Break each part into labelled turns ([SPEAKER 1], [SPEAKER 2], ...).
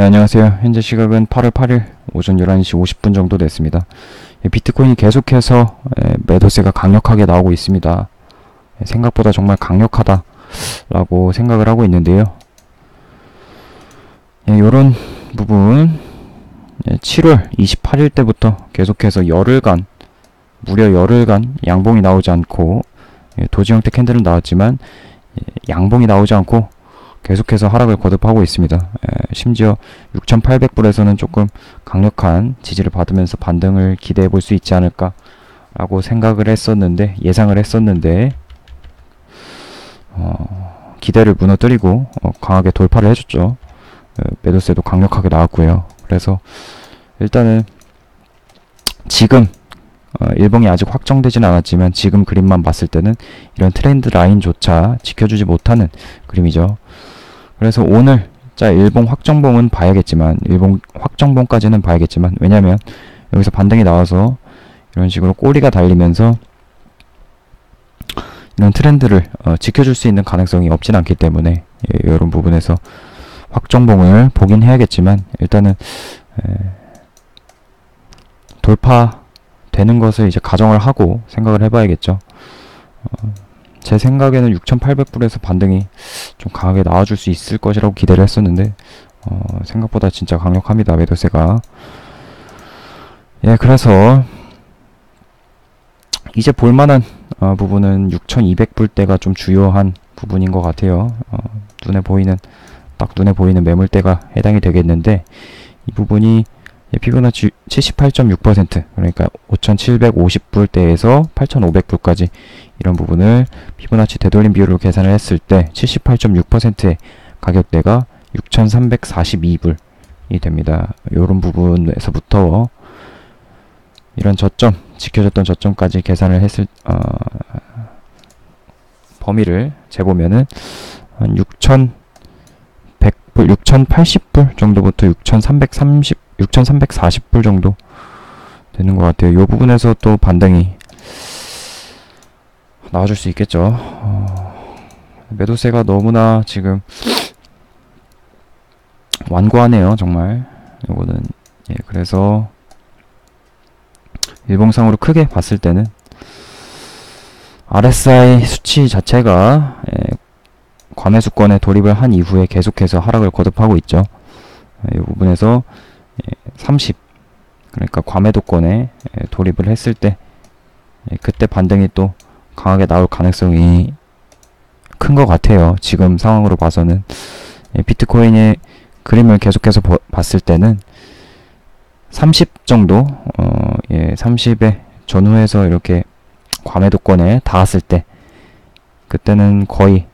[SPEAKER 1] 네, 안녕하세요. 현재 시각은 8월 8일 오전 11시 50분 정도 됐습니다. 예, 비트코인이 계속해서 예, 매도세가 강력하게 나오고 있습니다. 예, 생각보다 정말 강력하다라고 생각을 하고 있는데요. 이런 부분 7월 28일 때부터 계속해서 열흘간 무려 열흘간 양봉이 나오지 않고 예, 도지 형태 캔들은 나왔지만 예, 양봉이 나오지 않고 계속해서 하락을 거듭하고 있습니다. 예, 심지어 6,800불에서는 조금 강력한 지지를 받으면서 반등을 기대해 볼 수 있지 않을까 라고 생각을 했었는데 예상을 했었는데 어, 기대를 무너뜨리고 어, 강하게 돌파를 해줬죠. 어, 매도세도 강력하게 나왔고요. 그래서 일단은 지금 어, 일봉이 아직 확정되지는 않았지만 지금 그림만 봤을 때는 이런 트렌드 라인조차 지켜주지 못하는 그림이죠. 그래서 오늘 자 일봉 확정봉은 봐야겠지만 일봉 확정봉까지는 봐야겠지만 왜냐면 여기서 반등이 나와서 이런 식으로 꼬리가 달리면서 이런 트렌드를 어, 지켜줄 수 있는 가능성이 없진 않기 때문에 예, 이런 부분에서 확정봉을 보긴 해야겠지만 일단은 에, 돌파되는 것을 이제 가정을 하고 생각을 해봐야겠죠. 어, 제 생각에는 6,800불에서 반등이 좀 강하게 나와줄 수 있을 것이라고 기대를 했었는데 어, 생각보다 진짜 강력합니다 매도세가. 예 그래서 이제 볼만한 어, 부분은 6,200불대가 좀 주요한 부분인 것 같아요. 어, 눈에 보이는 딱 눈에 보이는 매물대가 해당이 되겠는데 이 부분이 예, 피보나치 78.6% 그러니까 5,750불대에서 8,500불까지 이런 부분을 피보나치 되돌림 비율로 계산을 했을 때 78.6%의 가격대가 6,342불이 됩니다. 이런 부분에서부터 이런 저점 지켜졌던 저점까지 계산을 했을 어, 범위를 재보면은 한 6,100불, 6,080불 정도부터 6,330 6,340불 정도 되는 것 같아요. 이 부분에서 또 반등이 나와줄 수 있겠죠. 어, 매도세가 너무나 지금 완고하네요. 정말 요거는 예 그래서 일봉상으로 크게 봤을 때는 RSI 수치 자체가 예, 과매수권에 돌입을 한 이후에 계속해서 하락을 거듭하고 있죠. 이 부분에서 30 그러니까 과매도권에 돌입을 했을 때 그때 반등이 또 강하게 나올 가능성이 큰 것 같아요. 지금 상황으로 봐서는 비트코인의 그림을 계속해서 보, 봤을 때는 30 정도 어, 예, 30에 전후에서 이렇게 과매도권에 닿았을 때 그때는 거의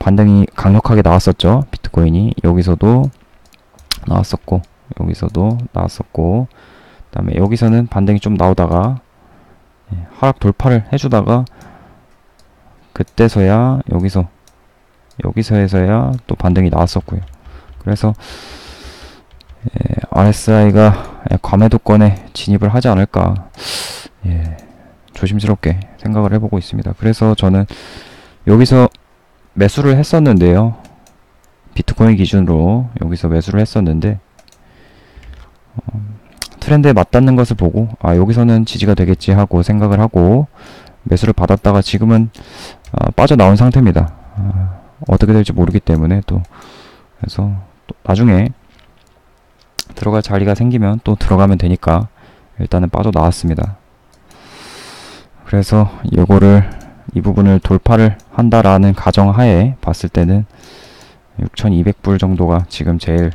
[SPEAKER 1] 반등이 강력하게 나왔었죠. 비트코인이 여기서도 나왔었고 여기서도 나왔었고 그 다음에 여기서는 반등이 좀 나오다가 예, 하락 돌파를 해주다가 그때서야 여기서 여기서에서야 또 반등이 나왔었고요. 그래서 예, RSI가 과매도권에 진입을 하지 않을까 예, 조심스럽게 생각을 해보고 있습니다. 그래서 저는 여기서 매수를 했었는데요. 비트코인 기준으로 여기서 매수를 했었는데 어, 트렌드에 맞닿는 것을 보고 아 여기서는 지지가 되겠지 하고 생각을 하고 매수를 받았다가 지금은 어, 빠져나온 상태입니다. 아, 어떻게 될지 모르기 때문에 또 그래서 또 나중에 들어갈 자리가 생기면 또 들어가면 되니까 일단은 빠져나왔습니다. 그래서 이거를 이 부분을 돌파를 한다라는 가정하에 봤을 때는 6,200불 정도가 지금 제일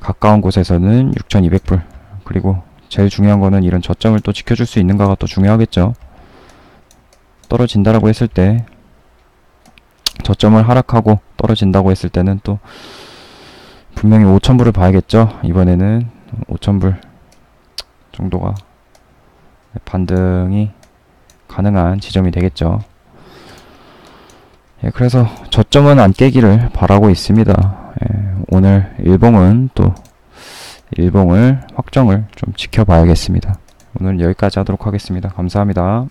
[SPEAKER 1] 가까운 곳에서는 6,200불. 그리고 제일 중요한 거는 이런 저점을 또 지켜줄 수 있는가가 또 중요하겠죠. 떨어진다라고 했을 때 저점을 하락하고 떨어진다고 했을 때는 또 분명히 5,000불을 봐야겠죠. 이번에는 5,000불 정도가 반등이 가능한 지점이 되겠죠. 예, 그래서 저점은 안 깨기를 바라고 있습니다. 예, 오늘 일봉은 또 일봉을 확정을 좀 지켜봐야겠습니다. 오늘 여기까지 하도록 하겠습니다. 감사합니다.